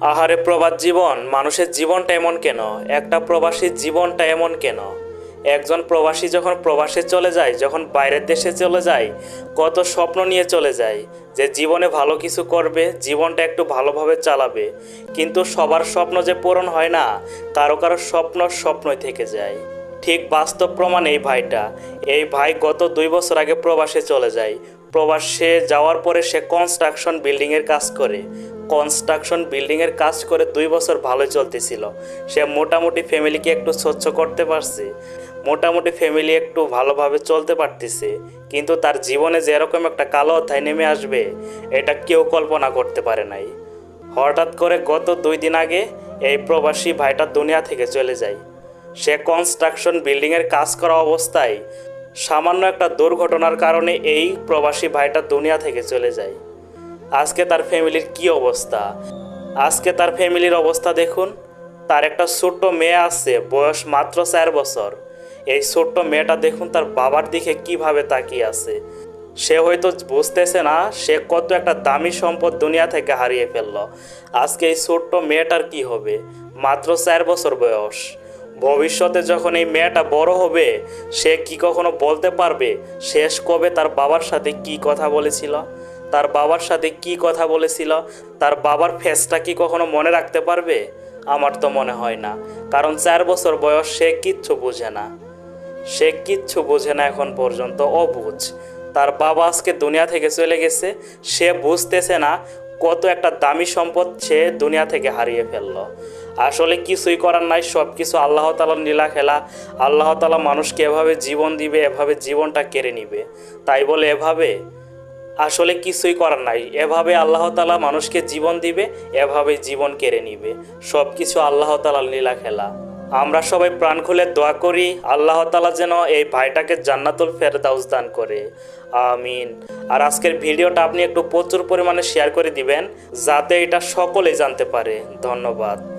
আহারে প্রবাদ জীবন, মানুষের জীবনটা এমন কেন? একটা প্রবাসীর জীবনটা এমন কেন? একজন প্রবাসী যখন প্রবাসে চলে যায়, যখন বাইরের দেশে চলে যায়, কত স্বপ্ন নিয়ে চলে যায় যে জীবনে ভালো কিছু করবে, জীবনটা একটু ভালোভাবে চালাবে। কিন্তু সবার স্বপ্ন যে পূরণ হয় না, কারও কারও স্বপ্ন স্বপ্নই থেকে যায়। ঠিক বাস্তব প্রমাণ এই ভাইটা। এই ভাই গত দুই বছর আগে প্রবাসে চলে যায়। প্রবাসে যাওয়ার পরে সে কনস্ট্রাকশন বিল্ডিংয়ের কাজ করে। কনস্ট্রাকশন বিল্ডিংয়ের কাজ করে দুই বছর ভালোই চলতেছিল। সে মোটামুটি ফ্যামিলিকে একটু স্বচ্ছ করতে পারছে, মোটামুটি ফ্যামিলি একটু ভালোভাবে চলতে পারতেছে, কিন্তু তার জীবনে যে এরকম একটা কালো অধ্যায় নেমে আসবে, এটা কেউ কল্পনা করতে পারে নাই। হঠাৎ করে গত দুই দিন আগে এই প্রবাসী ভাইটা দুনিয়া থেকে চলে যায়। সে কনস্ট্রাকশন বিল্ডিংয়ের কাজ করা অবস্থায় সামান্য একটা দুর্ঘটনার কারণে এই প্রবাসী ভাইটা দুনিয়া থেকে চলে যায়। আজকে তার ফ্যামিলির কি অবস্থা? আজকে তার ফ্যামিলির অবস্থা দেখুন, তার একটা ছোট্ট মেয়ে আছে, বয়স মাত্র চার বছর। এই ছোট্ট মেয়েটা দেখুন তার বাবার দিকে কীভাবে তাকিয়ে আছে। সে হয়তো বুঝতেছে না, সে কত একটা দামি সম্পদ দুনিয়া থেকে হারিয়ে ফেলল। আজকে এই ছোট্ট মেয়েটার কি হবে? মাত্র চার বছর বয়স। ভবিষ্যতে যখন এই মেয়েটা বড় হবে, সে কি কখনো বলতে পারবে? শেষ কবে তার বাবার সাথে কি কথা বলেছিল? তার বাবার সাথে কি কথা বলেছিল? তার বাবার ফেসটা কি কখনো মনে রাখতে পারবে? আমার তো মনে হয় না। কারণ চার বছর বয়স সে কিচ্ছু বোঝে না। সে কিচ্ছু বোঝে না এখন পর্যন্ত, অবুঝ। তার বাবা আজকে দুনিয়া থেকে চলে গেছে। সে বুঝতেছে না কত একটা দামি সম্পদ সে দুনিয়া থেকে হারিয়ে ফেলল। আসলে কিছুই করার নাই সব কিছু আল্লাহ তালার নীলা খেলা। আল্লাহ তালা মানুষকে এভাবে জীবন দিবে, এভাবে জীবনটা কেড়ে নিবে। তাই বলে এভাবে আসলে কিছুই করার নাই। এভাবে আল্লাহ তালা মানুষকে জীবন দিবে, এভাবে জীবন কেড়ে নিবে। সব কিছু আল্লাহ তালার লীলা খেলা। আমরা সবাই প্রাণ খুলে দোয়া করি, আল্লাহ তালা যেন এই ভাইটাকে জান্নাতুল ফেরদাউস দান করে। আমিন। আর আজকের ভিডিওটা আপনি একটু প্রচুর পরিমাণে শেয়ার করে দিবেন, যাতে এটা সকলেই জানতে পারে। ধন্যবাদ।